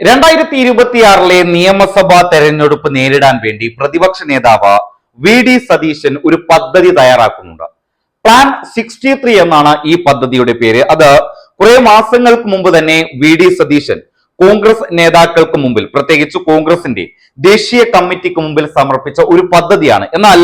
രണ്ടായിരത്തി ഇരുപത്തിയാറിലെ നിയമസഭാ തെരഞ്ഞെടുപ്പ് നേരിടാൻ വേണ്ടി പ്രതിപക്ഷ നേതാവ് വി ഡി സതീശൻ ഒരു പദ്ധതി തയ്യാറാക്കുന്നുണ്ട്. പ്ലാൻ സിക്സ്റ്റി ത്രീ എന്നാണ് ഈ പദ്ധതിയുടെ പേര്. അത് കുറെ മാസങ്ങൾക്ക് മുമ്പ് തന്നെ വി ഡി സതീശൻ കോൺഗ്രസ് നേതാക്കൾക്ക് മുമ്പിൽ പ്രത്യേകിച്ച് കോൺഗ്രസിന്റെ ദേശീയ കമ്മിറ്റിക്ക് മുമ്പിൽ സമർപ്പിച്ച ഒരു പദ്ധതിയാണ്. എന്നാൽ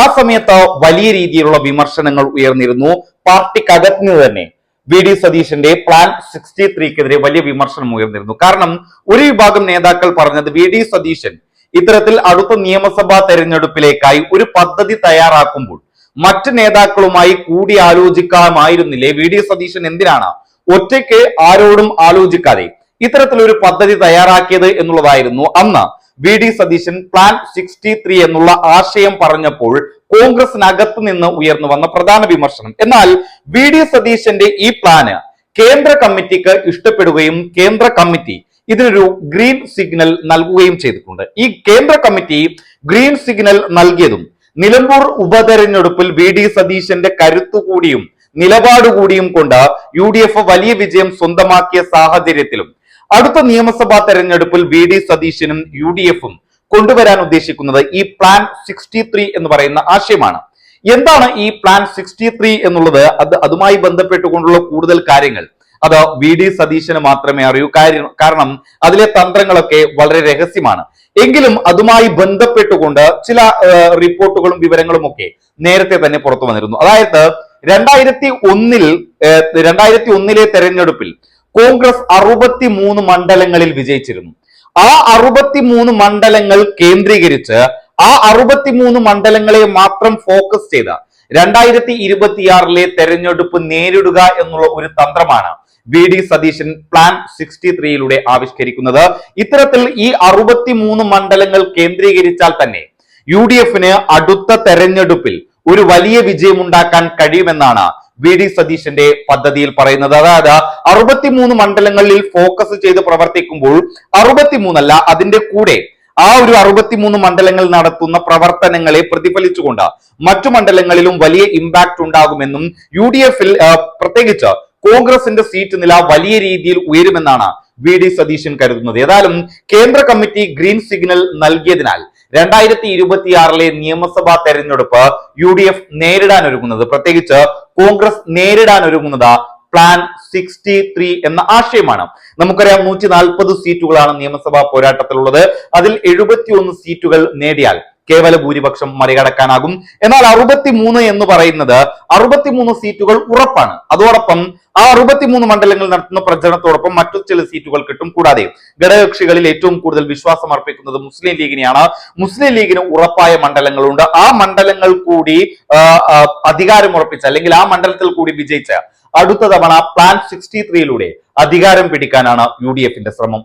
ആ സമയത്ത് വലിയ രീതിയിലുള്ള വിമർശനങ്ങൾ ഉയർന്നിരുന്നു. പാർട്ടിക്കകത്തിന് തന്നെ വി ഡി സതീശന്റെ പ്ലാൻ സിക്സ്റ്റി ത്രീക്കെതിരെ വലിയ വിമർശനം ഉയർന്നിരുന്നു. കാരണം ഒരു വിഭാഗം നേതാക്കൾ പറഞ്ഞത് വി ഡി സതീശൻ ഇത്തരത്തിൽ അടുത്ത നിയമസഭാ തെരഞ്ഞെടുപ്പിലേക്കായി ഒരു പദ്ധതി തയ്യാറാക്കുമ്പോൾ മറ്റ് നേതാക്കളുമായി കൂടി ആലോചിക്കാമായിരുന്നില്ലേ വി ഡി സതീശൻ എന്തിനാണ് ഒറ്റയ്ക്ക് ആരോടും ആലോചിക്കാതെ ഇത്തരത്തിലൊരു പദ്ധതി തയ്യാറാക്കിയത് എന്നുള്ളതായിരുന്നു. അന്ന് V D Satheesan plan sixty three എന്നുള്ള ആശയം പറഞ്ഞപ്പോൾ കോൺഗ്രസിനകത്ത് നിന്ന് ഉയർന്നു വന്ന പ്രധാന വിമർശനം. എന്നാൽ വി ഡി സതീശന്റെ ഈ പ്ലാന് കേന്ദ്ര കമ്മിറ്റിക്ക് ഇഷ്ടപ്പെടുകയും കേന്ദ്ര കമ്മിറ്റി ഇതിനൊരു ഗ്രീൻ സിഗ്നൽ നൽകുകയും ചെയ്തിട്ടുണ്ട്. ഈ കേന്ദ്ര കമ്മിറ്റി ഗ്രീൻ സിഗ്നൽ നൽകിയതും നിലമ്പൂർ ഉപതെരഞ്ഞെടുപ്പിൽ വി ഡി സതീശന്റെ കരുത്തുകൂടിയും നിലപാടുകൂടിയും നിലപാട് കൊണ്ട് യു ഡി എഫ് വലിയ വിജയം സ്വന്തമാക്കിയ സാഹചര്യത്തിലും അടുത്ത നിയമസഭാ തെരഞ്ഞെടുപ്പിൽ വി ഡി സതീശനും യു ഡി എഫും കൊണ്ടുവരാൻ ഉദ്ദേശിക്കുന്നത് ഈ പ്ലാൻ സിക്സ്റ്റി ത്രീ എന്ന് പറയുന്ന ആശയമാണ്. എന്താണ് ഈ പ്ലാൻ സിക്സ്റ്റി ത്രീ എന്നുള്ളത്? അത് അതുമായി ബന്ധപ്പെട്ടുകൊണ്ടുള്ള കൂടുതൽ കാര്യങ്ങൾ. അത് വി ഡി സതീശന് മാത്രമേ അറിയൂ. കാര്യം കാരണം അതിലെ തന്ത്രങ്ങളൊക്കെ വളരെ രഹസ്യമാണ്. എങ്കിലും അതുമായി ബന്ധപ്പെട്ടുകൊണ്ട് ചില റിപ്പോർട്ടുകളും വിവരങ്ങളും ഒക്കെ നേരത്തെ തന്നെ പുറത്തു വന്നിരുന്നു. അതായത് രണ്ടായിരത്തി ഒന്നിൽ രണ്ടായിരത്തി ഒന്നിലെ തെരഞ്ഞെടുപ്പിൽ കോൺഗ്രസ് അറുപത്തി മൂന്ന് മണ്ഡലങ്ങളിൽ വിജയിച്ചിരുന്നു. ആ അറുപത്തിമൂന്ന് മണ്ഡലങ്ങൾ കേന്ദ്രീകരിച്ച് ആ അറുപത്തിമൂന്ന് മണ്ഡലങ്ങളെ മാത്രം ഫോക്കസ് ചെയ്ത രണ്ടായിരത്തി ഇരുപത്തിയാറിലെ തെരഞ്ഞെടുപ്പ് നേരിടുക എന്നുള്ള ഒരു തന്ത്രമാണ് V D Satheesan plan sixty ത്രീയിലൂടെ ആവിഷ്കരിക്കുന്നത്. ഇത്തരത്തിൽ ഈ അറുപത്തിമൂന്ന് മണ്ഡലങ്ങൾ കേന്ദ്രീകരിച്ചാൽ തന്നെ യു ഡി എഫിന് അടുത്ത തെരഞ്ഞെടുപ്പിൽ ഒരു വലിയ വിജയമുണ്ടാക്കാൻ കഴിയുമെന്നാണ് വി ഡി സതീശന്റെ പദ്ധതിയിൽ പറയുന്നത്. അതായത് അറുപത്തിമൂന്ന് മണ്ഡലങ്ങളിൽ ഫോക്കസ് ചെയ്ത് പ്രവർത്തിക്കുമ്പോൾ അറുപത്തിമൂന്നല്ല അതിന്റെ കൂടെ ആ ഒരു അറുപത്തിമൂന്ന് മണ്ഡലങ്ങൾ നടത്തുന്ന പ്രവർത്തനങ്ങളെ പ്രതിഫലിച്ചുകൊണ്ട് മറ്റു മണ്ഡലങ്ങളിലും വലിയ ഇമ്പാക്ട് ഉണ്ടാകുമെന്നും യു ഡി എഫിൽ പ്രത്യേകിച്ച് കോൺഗ്രസിന്റെ സീറ്റ് നില വലിയ രീതിയിൽ ഉയരുമെന്നാണ് വി ഡി സതീശൻ കരുതുന്നത്. ഏതായാലും കേന്ദ്ര കമ്മിറ്റി ഗ്രീൻ സിഗ്നൽ നൽകിയതിനാൽ രണ്ടായിരത്തി ഇരുപത്തിയാറിലെ നിയമസഭാ തെരഞ്ഞെടുപ്പ് യു ഡി എഫ് നേരിടാൻ ഒരുങ്ങുന്നത്. പ്രത്യേകിച്ച് കോൺഗ്രസ് നേരിടാൻ ഒരുങ്ങുന്നത് പ്ലാൻ സിക്സ്റ്റി ത്രീ എന്ന ആശയമാണ്. നമുക്കറിയാം നൂറ്റി നാൽപ്പത് സീറ്റുകളാണ് നിയമസഭാ പോരാട്ടത്തിലുള്ളത്. അതിൽ എഴുപത്തിയൊന്ന് സീറ്റുകൾ നേടിയാൽ കേവല ഭൂരിപക്ഷം മറികടക്കാനാകും. എന്നാൽ അറുപത്തിമൂന്ന് എന്ന് പറയുന്നത് അറുപത്തിമൂന്ന് സീറ്റുകൾ ഉറപ്പാണ്. അതോടൊപ്പം ആ അറുപത്തിമൂന്ന് മണ്ഡലങ്ങൾ നടത്തുന്ന പ്രചരണത്തോടൊപ്പം മറ്റു ചില സീറ്റുകൾ കിട്ടും. കൂടാതെ ഘടകകക്ഷികളിൽ ഏറ്റവും കൂടുതൽ വിശ്വാസം അർപ്പിക്കുന്നത് മുസ്ലിം ലീഗിനെയാണ്. മുസ്ലിം ലീഗിന് ഉറപ്പായ മണ്ഡലങ്ങളുണ്ട്. ആ മണ്ഡലങ്ങൾ കൂടി അധികാരം ഉറപ്പിച്ച അല്ലെങ്കിൽ ആ മണ്ഡലത്തിൽ കൂടി വിജയിച്ച അടുത്ത തവണ പ്ലാൻ സിക്സ്റ്റി ത്രീയിലൂടെ അധികാരം പിടിക്കാനാണ് യു ഡി എഫിന്റെ ശ്രമം.